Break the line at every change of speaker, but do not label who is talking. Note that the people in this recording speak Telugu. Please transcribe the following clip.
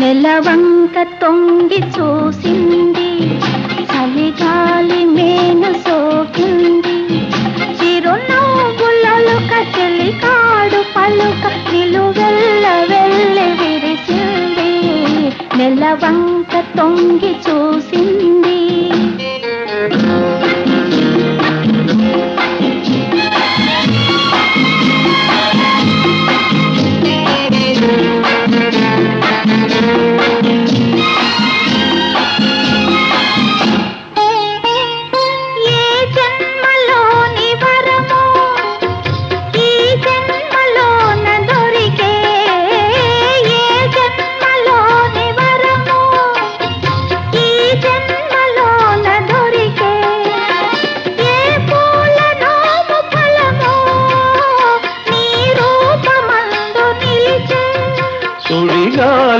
నెలవంక తొంగి చూసింది. చలిగాలి మేను సోకింది. చిరునవ్వులలో కచెలి కాడు పలుక నిలువెల్ల వెళ్ళి విరిసింది. నెలవంక తొంగి చూసింది. కాలు